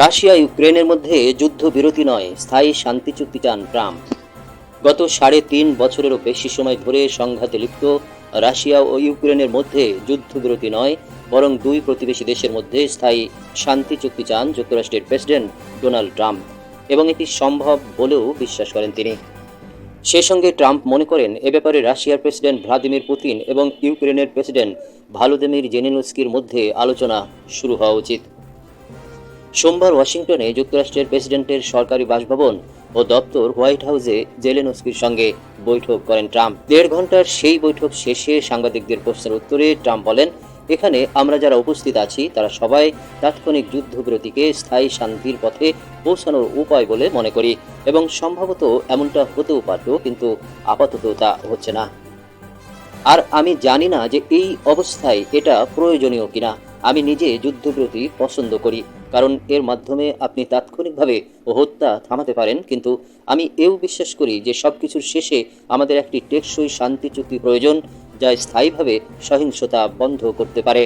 Russia ইউক্রেনের মধ্যে যুদ্ধবিরতি নয়, স্থায়ী শান্তি চুক্তি চান ট্রাম্প। গত সাড়ে তিন বছরেরও বেশি সময় ধরে সংঘাতে লিপ্ত, রাশিয়া ও ইউক্রেনের মধ্যে যুদ্ধবিরতি নয়, বরং দুই প্রতিবেশী দেশের মধ্যে স্থায়ী শান্তি চুক্তি চান যুক্তরাষ্ট্রের প্রেসিডেন্ট ডোনাল্ড ট্রাম্প, এবং এটি সম্ভব বলেও বিশ্বাস করেন তিনি। সে সঙ্গে ট্রাম্প মনে করেন, এ ব্যাপারে রাশিয়ার প্রেসিডেন্ট ভ্লাদিমির পুতিন এবং ইউক্রেনের প্রেসিডেন্ট ভালোদিমির জেনেনস্কির মধ্যে আলোচনা শুরু হওয়া উচিত। সোমবার ওয়াশিংটনে যুক্তরাষ্ট্রের প্রেসিডেন্টের সরকারি বাসভবন ও দপ্তর হোয়াইট হাউসে জেলেনস্কির সঙ্গে বৈঠক করেন ট্রাম্প। দেড় ঘণ্টার সেই বৈঠক শেষে সাংবাদিকদের প্রশ্নের উত্তরে ট্রাম্প বলেন, এখানে আমরা যারা উপস্থিত আছি, তারা সবাই তাৎক্ষণিক যুদ্ধবিরতিকে স্থায়ী শান্তির পথে পৌঁছানোর উপায় বলে মনে করি এবং সম্ভবত এমনটা হতেও পারত, কিন্তু আপাতত তা হচ্ছে না। আর আমি জানি না যে এই অবস্থায় এটা প্রয়োজনীয় কিনা। আমি নিজে যুদ্ধবিরতি পছন্দ করি, কারণ এর মাধ্যমে আপনি তাৎক্ষণিকভাবে হত্যা থামাতে পারেন, কিন্তু আমি এও বিশ্বাস করি যে সবকিছুর শেষে আমাদের একটি টেকসই শান্তি চুক্তি প্রয়োজন, যা স্থায়ীভাবে সহিংসতা বন্ধ করতে পারে।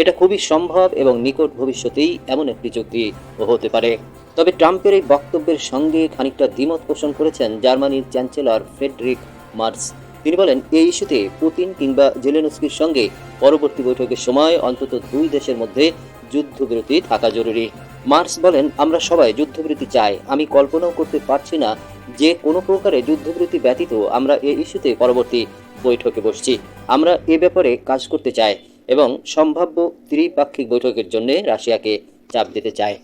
এটা খুবই সম্ভব এবং নিকট ভবিষ্যতেই এমন একটি চুক্তি হতে পারে। তবে ট্রাম্পের এই বক্তব্যের সঙ্গে খানিকটা দ্বিমত পোষণ করেছেন জার্মানির চ্যান্সেলর ফ্রেডরিক মার্স। তিনি বলেন এই ইস্যুতে পুতিন কিংবা জেলেনস্কির সঙ্গে পরবর্তী বৈঠকের সময় অন্তত দুই দেশের মধ্যে যুদ্ধবিরতি থাকা জরুরি। মার্স বলেন, আমরা সবাই যুদ্ধবিরতি চাই। আমি কল্পনাও করতে পারছি না যে কোনো প্রকারে যুদ্ধবিরতি ব্যতীত আমরা এই ইস্যুতে পরবর্তী বৈঠকে বসছি। আমরা এ ব্যাপারে কাজ করতে চাই এবং সম্ভাব্য ত্রিপাক্ষিক বৈঠকের জন্য রাশিয়াকে চাপ দিতে চায়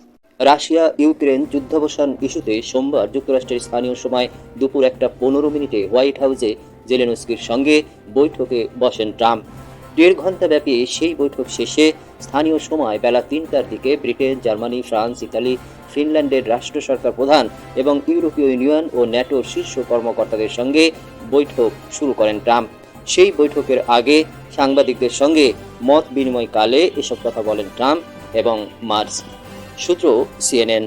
রাশিয়া ইউক্রেন যুদ্ধাবসান ইস্যুতে সোমবার যুক্তরাষ্ট্রের স্থানীয় সময় দুপুর একটা পনেরো মিনিটে হোয়াইট হাউসে জেলেনস্কির সঙ্গে বৈঠকে বসেন ট্রাম্প। দেড় ঘণ্টা ব্যাপী সেই বৈঠক শেষে স্থানীয় সময় বেলা তিনটার দিকে ব্রিটেন, জার্মানি, ফ্রান্স, ইতালি, ফিনল্যান্ডের রাষ্ট্র সরকার প্রধান এবং ইউরোপীয় ইউনিয়ন ও ন্যাটোর শীর্ষ কর্মকর্তাদের সঙ্গে বৈঠক শুরু করেন ট্রাম্প। সেই বৈঠকের আগে সাংবাদিকদের সঙ্গে মত বিনিময়কালে এসব কথা বলেন ট্রাম্প এবং মার্স সূত্র সিএনএন